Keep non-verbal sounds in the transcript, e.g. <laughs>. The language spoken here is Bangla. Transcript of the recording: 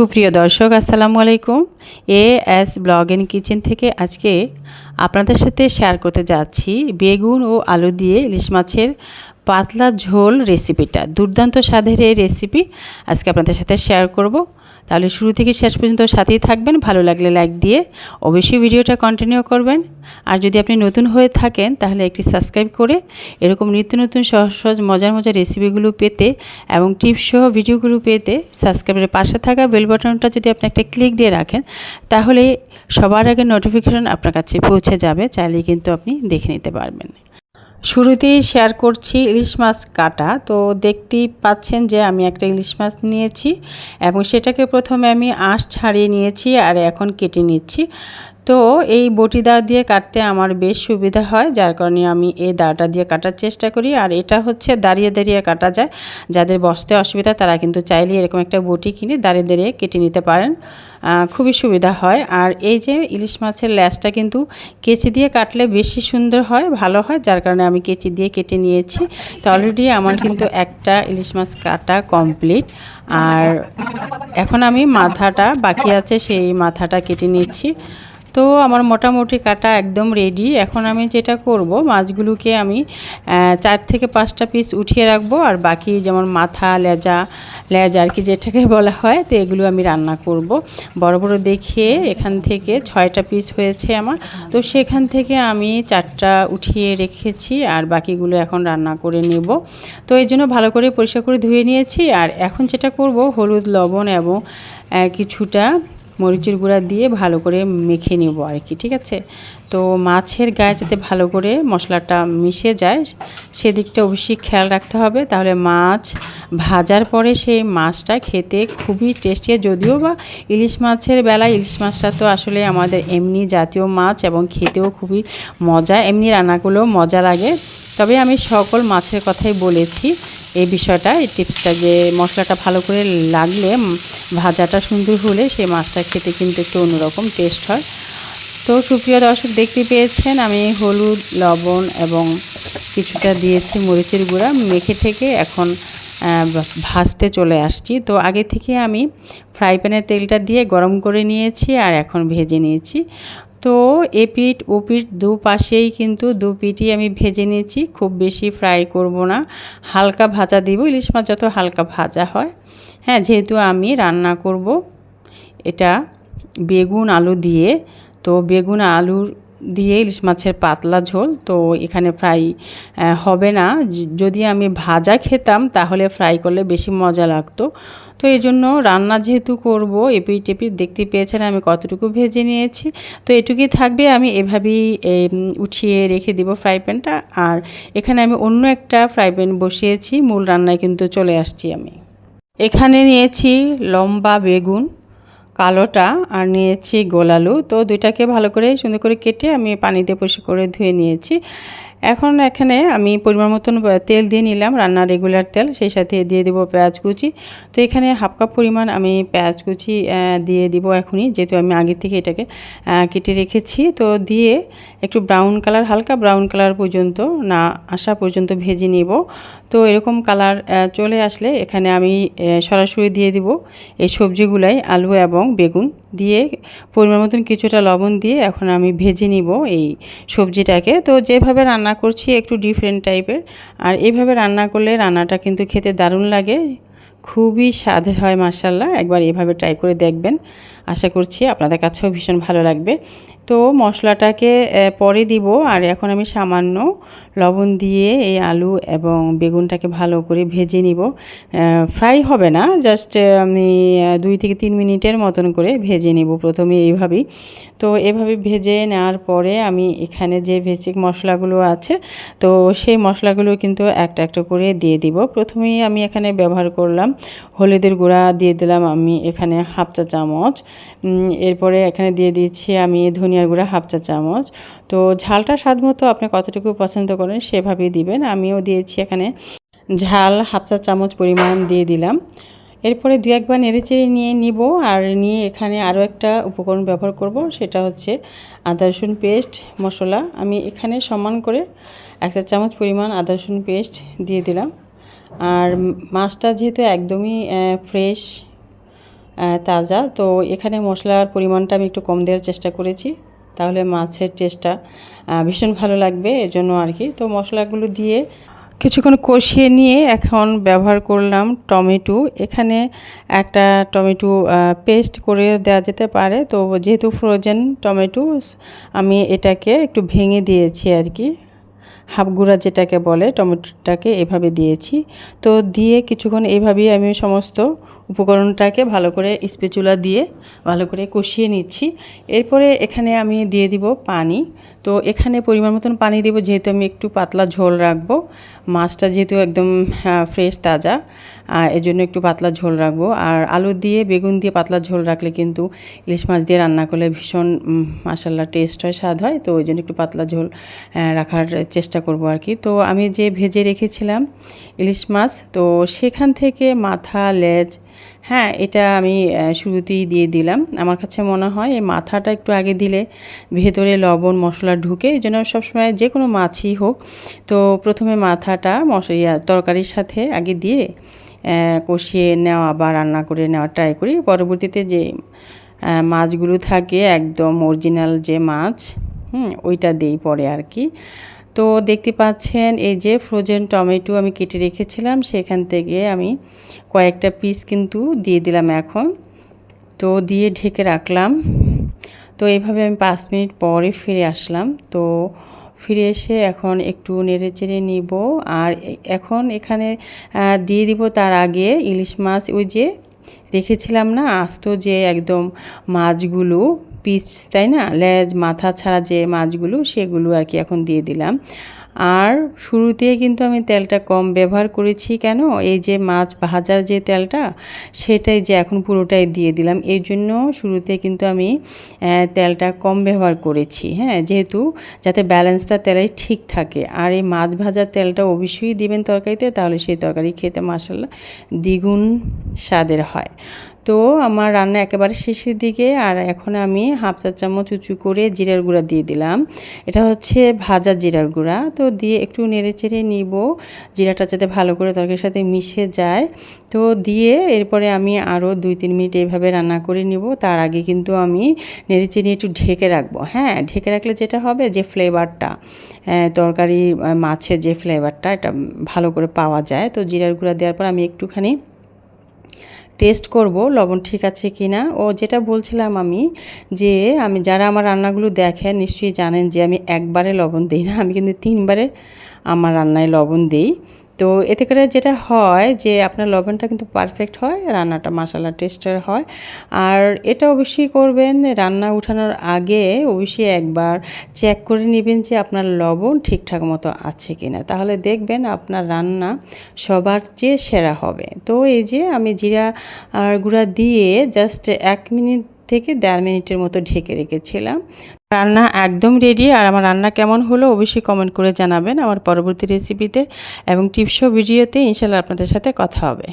সুপ্রিয় দর্শক, আসসালামু আলাইকুম। A S blog and kitchen থেকে আজকে আপনাদের সাথে শেয়ার করতে যাচ্ছি বেগুন ও আলু দিয়ে ইলিশ মাছের পাতলা ঝোল রেসিপিটা দুর্দান্ত স্বাদের এই রেসিপি আজকে আপনাদের সাথে শেয়ার করব। তাহলে শুরু থেকে শেষ পর্যন্ত সাথেই থাকবেন। ভালো লাগলে লাইক দিয়ে অবশ্যই ভিডিওটা কন্টিনিউ করবেন। আর যদি আপনি নতুন হয়ে থাকেন, তাহলে একটি সাবস্ক্রাইব করে এরকম নিত্য নতুন সহজ সহজ মজার মজার রেসিপিগুলো পেতে এবং টিপস সহ ভিডিওগুলো পেতে সাবস্ক্রাইবের পাশে থাকা বেল বাটনটা যদি আপনি একটা ক্লিক দিয়ে রাখেন, তাহলে সবার আগে নোটিফিকেশন আপনার কাছে পৌঁছে যাবে। চাইলে কিন্তু আপনি দেখে নিতে পারবেন। শুরুতেই শেয়ার করছি ইলিশ মাছ কাটা। তো দেখতেই পাচ্ছেন যে আমি একটা ইলিশ মাছ নিয়েছি এবং সেটাকে প্রথমে আমি আঁশ ছাড়িয়ে নিয়েছি আর এখন কেটে নিচ্ছি। তো এই বটি দা দিয়ে কাটতে আমার বেশ সুবিধা হয়, যার কারণে আমি এই দাটা দিয়ে কাটার চেষ্টা করি। আর এটা হচ্ছে দাঁড়িয়ে দাঁড়িয়ে কাটা যায়। যাদের বসতে অসুবিধা তারা কিন্তু চাইলে এরকম একটা বটি কিনে দাঁড়িয়ে দাঁড়িয়ে কেটে নিতে পারেন। খুবই সুবিধা হয়। আর এই যে ইলিশ মাছের ল্যাসটা কিন্তু কেচি দিয়ে কাটলে বেশি সুন্দর হয়, ভালো হয়, যার কারণে আমি কেচি দিয়ে কেটে নিয়েছি। তো অলরেডি আমার কিন্তু একটা ইলিশ মাছ কাটা কমপ্লিট আর এখন আমি মাথাটা, বাকি আছে সেই মাথাটা কেটে নিচ্ছি। তো আমার মোটামুটি কাটা একদম রেডি এখন আমি যেটা করব, মাছগুলোকে আমি চার থেকে পাঁচটা পিস উঠিয়ে রাখব। আর বাকি যেমন মাথা, লেজা লেজ আর কি যেটাকে <laughs> বলা হয়, তো এগুলো আমি রান্না করব। বড় বড় দেখে এখান থেকে ছয়টা পিস হয়েছে আমার। তো সেখান থেকে আমি চারটা উঠিয়ে রেখেছি আর বাকিগুলো এখন রান্না করে নেব। তো এই জন্য ভালো করে পরিষ্কার করে ধুয়ে নিয়েছি। আর এখন যেটা করব, হলুদ, লবণ এবং কিছুটা মরিচের গুঁড়া দিয়ে ভালো করে মেখে নেব আর কি, ঠিক আছে? তো মাছের গায়ে যাতে ভালো করে মশলাটা মিশে যায়, সেদিকটা অবশ্যই খেয়াল রাখতে হবে। তাহলে মাছ ভাজার পরে সেই মাছটা খেতে খুবই টেস্টি। যদিও বা ইলিশ মাছের বেলায় ইলিশ মাছটা তো আসলে আমাদের এমনি জাতীয় মাছ এবং খেতেও খুবই মজা, এমনি রান্নাগুলো মজা লাগে। তবে আমি সকল মাছের কথাই বলেছি এই বিষয়টা, এই টিপসটা যে মশলাটা ভালো করে লাগলে, ভাজাটা সুন্দর হলে সেই মাছটা খেতে কিন্তু একটু অন্যরকম টেস্ট হয়। তো সুপ্রিয় দর্শক, দেখতে পেয়েছেন আমি হলুদ, লবণ এবং কিছুটা দিয়েছি মরিচের গুঁড়া মেখে থেকে এখন ভাজতে চলে আসছি। তো আগে থেকে আমি ফ্রাই প্যানের তেলটা দিয়ে গরম করে নিয়েছি আর এখন ভেজে নিয়েছি। তো এ পিঠ, ও পিঠ দু পাশেই কিন্তু দু পিঠই আমি ভেজে নিয়েছি, খুব বেশি ফ্রাই করব না। হালকা ভাজা দিব, ইলিশ মাছ যত হালকা ভাজা হয়। হ্যাঁ যেহেতু আমি রান্না করব, এটা বেগুন, আলু দিয়ে তো বেগুন আলুর দিয়ে ইলিশ মাছের পাতলা ঝোল, তো এখানে ফ্রাই হবে না। যদি আমি ভাজা খেতাম, তাহলে ফ্রাই করলে বেশি মজা লাগতো। তো এই জন্য রান্না যেহেতু করব এপি টেপি দেখতে পেয়েছেন আমি কতটুকু ভেজে নিয়েছি। তো এটুকুই থাকবে, আমি এভাবেই উঠিয়ে রেখে দিব ফ্রাই প্যানটা। আর এখানে আমি অন্য একটা ফ্রাই প্যান বসিয়েছি, মূল রান্নায় কিন্তু চলে আসছি আমি। এখানে নিয়েছি লম্বা বেগুন। কালোটা আর নিয়েছি গোলালু তো দুইটাকে ভালো করে সুন্দর করে কেটে আমি পানিতে পরিষ্কার করে ধুয়ে নিয়েছি। এখন এখানে আমি পরিমাণ মতন তেল দিয়ে নিলাম, রান্নার রেগুলার তেল, সেই সাথে দিয়ে দেবো পেঁয়াজ কুচি। তো এখানে হাফ কাপ পরিমাণ আমি পেঁয়াজ কুচি দিয়ে দিব এখনই, যেহেতু আমি আগে থেকে এটাকে কেটে রেখেছি। তো দিয়ে একটু ব্রাউন কালার হালকা ব্রাউন কালার পর্যন্ত না আসা পর্যন্ত ভেজে নিব। তো এরকম কালার চলে আসলে এখানে আমি সরাসরি দিয়ে দিব এই সবজিগুলাই, আলু এবং বেগুন। দিয়ে পরিমাণ মতন কিছুটা লবণ দিয়ে এখন আমি ভেজে নিব এই সবজিটাকে। তো যেভাবে রান্না করছি একটু ডিফারেন্ট টাইপের আর এভাবে রান্না করলে রান্নাটা কিন্তু খেতে দারুণ লাগে। খুবই স্বাদের হয় মার্শাল্লাহ একবার এভাবে ট্রাই করে দেখবেন। আশা করছি আপনাদের কাছেও ভীষণ ভালো লাগবে। তো মশলাটাকে পরে দিব, আর এখন আমি সামান্য লবণ দিয়ে এই আলু এবং বেগুনটাকে ভালো করে ভেজে নিব। ফ্রাই হবে না, জাস্ট আমি দুই থেকে তিন মিনিটের মতন করে ভেজে নিব প্রথমে এইভাবেই। তো এভাবে ভেজে নেওয়ার পরে আমি এখানে যে বেসিক মশলাগুলো আছে, তো সেই মশলাগুলো কিন্তু একটা একটা করে দিয়ে দিব। প্রথমেই আমি এখানে ব্যবহার করলাম হলুদের গুঁড়া দিয়ে দিলাম আমি এখানে হাফ চা চামচ। এরপরে এখানে দিয়ে দিচ্ছি আমি ধনিয়ার গুঁড়া হাফ চা চামচ। তো ঝালটা স্বাদ মতো আপনি কতটুকু পছন্দ করেন সেভাবেই দিবেন। আমিও দিয়েছি এখানে ঝাল হাফ চা চামচ পরিমাণ দিয়ে দিলাম। এরপরে দু একবার নেড়েচেড়ে নিয়ে নিব আর নিয়ে এখানে আরও একটা উপকরণ ব্যবহার করব, সেটা হচ্ছে আদা রসুন পেস্ট মশলা। আমি এখানে সমান করে এক চা চামচ পরিমাণ আদা রসুন পেস্ট দিয়ে দিলাম। আর মাছটা যেহেতু একদমই ফ্রেশ তাজা। তো এখানে মশলার পরিমাণটা আমি একটু কম দেওয়ার চেষ্টা করেছি। তাহলে মাছের টেস্টটা ভীষণ ভালো লাগবে এজন্য আর কি। তো মশলাগুলো দিয়ে কিছুক্ষণ কষিয়ে নিয়ে এখন ব্যবহার করলাম টমেটো। এখানে একটা টমেটো পেস্ট করে দেওয়া যেতে পারে। তো যেহেতু ফ্রোজেন টমেটো, আমি এটাকে একটু ভেঙে দিয়েছি আর কি। হাফ গুঁড়া যেটাকে বলে, টমেটোটাকে এভাবে দিয়েছি। তো দিয়ে কিছুক্ষণ এইভাবেই আমি সমস্ত উপকরণটাকে ভালো করে স্পেচুলা দিয়ে ভালো করে কষিয়ে নিচ্ছি। এরপরে এখানে আমি দিয়ে দিব পানি। তো এখানে পরিমাণ মতন পানি দেব, যেহেতু আমি একটু পাতলা ঝোল রাখব। মাছটা যেহেতু একদম ফ্রেশ তাজা এই জন্য একটু পাতলা ঝোল রাখব। আর আলু দিয়ে, বেগুন দিয়ে পাতলা ঝোল রাখলে কিন্তু ইলিশ মাছ দিয়ে রান্না করলে ভীষণ মাসাল্লা টেস্ট হয়, স্বাদ হয়। তো ওই জন্য একটু পাতলা ঝোল রাখার চেষ্টা করব আর কি। তো আমি যে ভেজে রেখেছিলাম ইলিশ মাছ, তো সেখান থেকে মাথা, লেজ হ্যাঁ এটা আমি শুরুতেই দিয়ে দিলাম। আমার কাছে মনে হয় এই মাথাটা একটু আগে দিলে ভেতরে লবণ, মশলা ঢুকে, এই জন্য সবসময় যে কোনো মাছই হোক। তো প্রথমে মাথাটা মশলা তরকারির সাথে আগে দিয়ে কষিয়ে নেওয়া বা রান্না করে নেওয়া ট্রাই করি। পরবর্তীতে যে মাছগুলো থাকে একদম অরিজিনাল যে মাছ, হুম, ওইটা দিই পরে আর কি। তো দেখতে পাচ্ছেন এই যে ফ্রোজেন টমেটো আমি কেটে রেখেছিলাম, সেখান থেকে আমি কয়েকটা পিস কিন্তু দিয়ে দিলাম এখন। তো দিয়ে ঢেকে রাখলাম। তো এইভাবে আমি পাঁচ মিনিট পরে ফিরে আসলাম। তো ফিরে এসে এখন একটু নেড়ে চেড়ে নিব আর এখন এখানে দিয়ে দিব তার আগে ইলিশ মাছ। ওই যে রেখেছিলাম না, আস্ত যে একদম মাছগুলো পিস তাই না? লেজ, মাথা ছাড়া যে মাছগুলো, সেগুলো আর কি এখন দিয়ে দিলাম। আর শুরুতে কিন্তু আমি তেলটা কম ব্যবহার করেছি কেন? এই যে মাছ ভাজার যে তেলটা, সেটাই যে এখন পুরোটাই দিয়ে দিলাম। এই জন্য শুরুতে কিন্তু আমি তেলটা কম ব্যবহার করেছি হ্যাঁ? যেহেতু যাতে ব্যালেন্সটা তেলে ঠিক থাকে। আর এই মাছ ভাজার তেলটা অবশ্যই দিবেন তরকারিতে, তাহলে সেই তরকারি খেতে মাসাল্লা দ্বিগুণ স্বাদের হয়। তো আমার রান্না একেবারে শেষের দিকে আর এখন আমি হাফ চা চামচ উঁচু করে জিরার গুঁড়া দিয়ে দিলাম। এটা হচ্ছে ভাজা জিরার গুঁড়া। তো দিয়ে একটু নেড়ে চেড়ে নিব। জিরাটা যাতে ভালো করে তরকারির সাথে মিশে যায়। তো দিয়ে এরপরে আমি আরও দুই তিন মিনিট এইভাবে রান্না করে নিব। তার আগে কিন্তু আমি নেড়ে চেড়ে একটু ঢেকে রাখব। হ্যাঁ ঢেকে রাখলে যেটা হবে যে ফ্লেভারটা তরকারি মাছের যে ফ্লেভারটা, এটা ভালো করে পাওয়া যায়। তো জিরার গুঁড়া দেওয়ার পর আমি একটুখানি টেস্ট করব, লবণ ঠিক আছে কি না ও যেটা বলছিলাম আমি যে, আমি যারা আমার রান্নাগুলো দেখেন নিশ্চয়ই জানেন যে, আমি একবারে লবণ দিই না। আমি কিন্তু তিনবারে আমার রান্নায় লবণ দিই। তো এতে করে যেটা হয় যে আপনার লবণটা কিন্তু পারফেক্ট হয়, রান্নাটা মশলা টেস্টের হয়। আর এটা অবশ্যই করবেন, রান্না উঠানোর আগে অবশ্যই একবার চেক করে নেবেন যে আপনার লবণ ঠিকঠাক মতো আছে কি না তাহলে দেখবেন আপনার রান্না সবার চেয়ে সেরা হবে। তো এই যে আমি জিরা আর গুঁড়া দিয়ে জাস্ট এক মিনিট থেকে দেড় মিনিটের মতো ঢেকে রেখেছিলাম। রান্না একদম রেডি আর আমার রান্না কেমন হলো অবশ্যই কমেন্ট করে জানাবেন আমার পরবর্তী রেসিপিতে এবং টিপসও ভিডিওতে ইনশাল্লাহ আপনাদের সাথে কথা হবে।